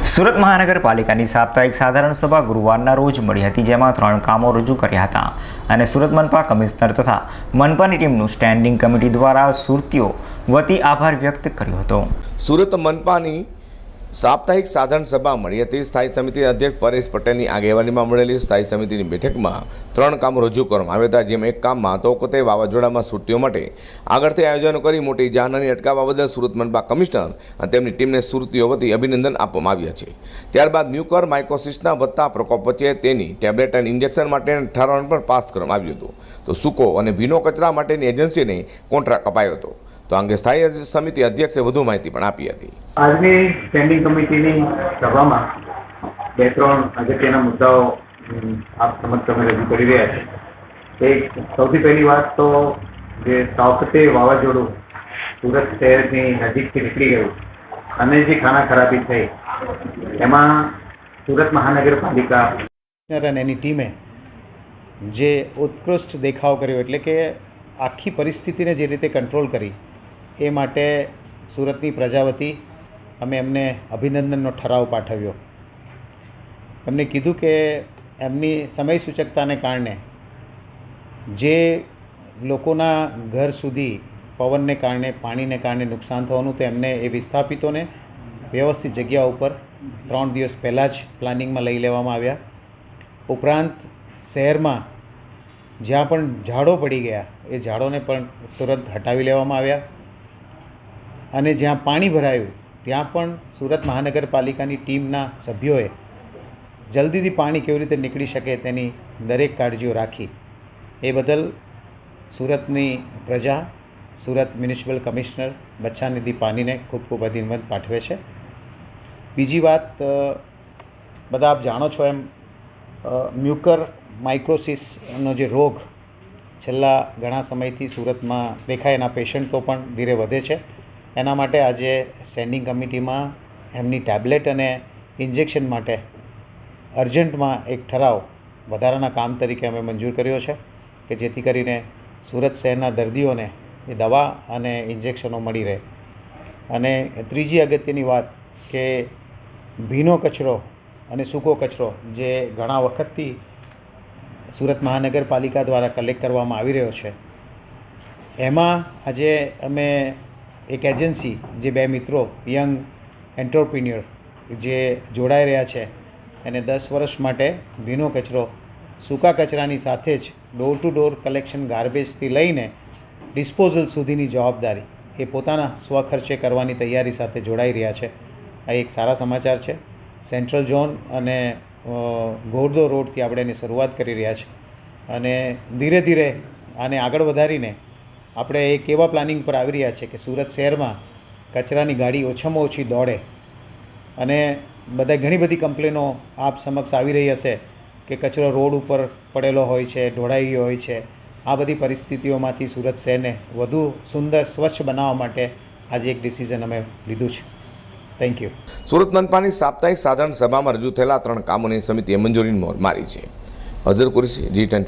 સુરત મહાનગરપાલિકાની સાપ્તાહિક સાધારણ સભા ગુરુવારના રોજ મળી હતી, જેમાં ત્રણ કામો રજૂ કર્યા હતા. અને સુરત મનપા કમિશનર તથા મનપાની ટીમનું સ્ટેન્ડિંગ કમિટી દ્વારા સુરતીઓ વતી આભાર વ્યક્ત કર્યો હતો. સુરત મનપાની સાપ્તાહિક સાધારણ સભા મળી હતી. સ્થાયી સમિતિના અધ્યક્ષ પરેશ પટેલની આગેવાનીમાં મળેલી સ્થાયી સમિતિની બેઠકમાં ત્રણ કામ રજૂ કરવામાં આવ્યા હતા. જેમાં એક કામમાં તો વખતે વાવાઝોડામાં સુરતીઓ માટે આગળથી આયોજનો કરી મોટી જાનહાની અટકાવવા બદલ સુરત મનપા કમિશનર અને તેમની ટીમને સુરતીઓ વતી અભિનંદન આપવામાં આવ્યા છે. ત્યારબાદ મ્યુકર માઇકોસિસના વધતા પ્રકોપ વચ્ચે તેની ટેબ્લેટ અને ઇન્જેક્શન માટેના ઠરાવ પણ પાસ કરવામાં આવ્યું હતું. તો સૂકો અને ભીનો કચરા માટેની એજન્સીને કોન્ટ્રાક્ટ અપાયો હતો. તો અંગે સ્થાયી સમિતિ અધ્યક્ષે વધુ માહિતી પણ આપી હતી. આજની સ્ટેન્ડિંગ કમિટીની સભામાં બે ત્રણ અગત્યના મુદ્દાઓ આપ સમક્ષ અમે રજૂ કરી રહ્યા છે એક, સૌથી પહેલી વાત તો જે સાવકતે વાવાઝોડું સુરત શહેરની નજીકથી નીકળી ગયું અને જે ખાના ખરાબી થઈ, એમાં સુરત મહાનગરપાલિકા અને એની ટીમે જે ઉત્કૃષ્ટ દેખાવ કર્યો, એટલે કે આખી પરિસ્થિતિને જે રીતે કંટ્રોલ કરી એ માટે સુરતની પ્રજા વતી અમે એમને અભિનંદનનો ઠરાવ પાઠવ્યો. એમને કીધું કે એમની સમય સૂચકતાને કારણે જે લોકોના ઘર સુધી પવનને કારણે, પાણીને કારણે નુકસાન થવાનું તો એમને એ વિસ્થાપિતોને વ્યવસ્થિત જગ્યા ઉપર ત્રણ દિવસ પહેલાં જ પ્લાનિંગમાં લઈ લેવામાં આવ્યા. ઉપરાંત શહેરમાં જ્યાં પણ ઝાડો પડી ગયા, એ ઝાડોને પણ તુરંત હટાવી લેવામાં આવ્યા. અને જ્યાં પાણી ભરાયું, ત્યાં પણ સુરત મહાનગરપાલિકાની ટીમના સભ્યોએ જલ્દીથી પાણી કેવી રીતે નીકળી શકે તેની દરેક કાળજીઓ રાખી. એ બદલ સુરતની પ્રજા, સુરત મ્યુનિસિપલ કમિશનર બચ્છાનિધિ પાનીને ખૂબ ખૂબ અભિનંદન પાઠવે છે. બીજી વાત બધા આપ જાણો છો એમ મ્યુકર માઇક્રોસિસનો જે રોગ છેલ્લા ઘણા સમયથી સુરતમાં દેખાય એના પેશન્ટો પણ ધીરે વધે છે. એના માટે આજે સ્ટેન્ડિંગ કમિટીમાં એમની ટેબ્લેટ અને ઇન્જેક્શન માટે અર્જન્ટમાં એક ઠરાવ વધારાના કામ તરીકે અમે મંજૂર કર્યો છે કે જેથી કરીને સુરત શહેરના દર્દીઓને એ દવા અને ઇન્જેક્શનો મળી રહે. અને ત્રીજી અગત્યની વાત કે ભીનો કચરો અને સૂકો કચરો જે ઘણા વખતથી સુરત મહાનગરપાલિકા દ્વારા કલેક્ટ કરવામાં આવી રહ્યો છે, એમાં આજે અમે એક એજન્સી જે બે મિત્રો, યંગ એન્ટરપ્રિન્યોર, જે જોડાઈ રહ્યા છે એને દસ વર્ષ માટે ભીનો કચરો, સૂકા કચરાની સાથે જ ડોર ટુ ડોર કલેક્શન ગાર્બેજથી લઈને ડિસ્પોઝલ સુધીની જવાબદારી એ પોતાના સ્વખર્ચે કરવાની તૈયારી સાથે જોડાઈ રહ્યા છે. આ એક સારા સમાચાર છે. સેન્ટ્રલ ઝોન અને ઘોરદો રોડથી આપણે એની શરૂઆત કરી રહ્યા છે. અને ધીરે ધીરે આને આગળ વધારીને આપણે એક એવા પ્લાનિંગ પર આવી રહ્યા છે કે સુરત શહેરમાં કચરાની ગાડી ઓછામાં ઓછી દોડે અને બધા ઘણી બધી કમ્પ્લેનો આપ સમક્ષ આવી રહી હશે કે કચરો રોડ ઉપર પડેલો હોય છે, ઢોળાઈ ગયો હોય છે. આ બધી પરિસ્થિતિઓમાંથી સુરત શહેરને વધુ સુંદર, સ્વચ્છ બનાવવા માટે આજે એક ડિસિઝન અમે લીધું છે. થેન્ક યુ સુરત મનપાની સાપ્તાહિક સાધારણ સભામાં રજૂ થયેલા ત્રણ કામોની સમિતિએ મંજૂરીની મોર મારી છે. અઝર કુરશી જી ટેન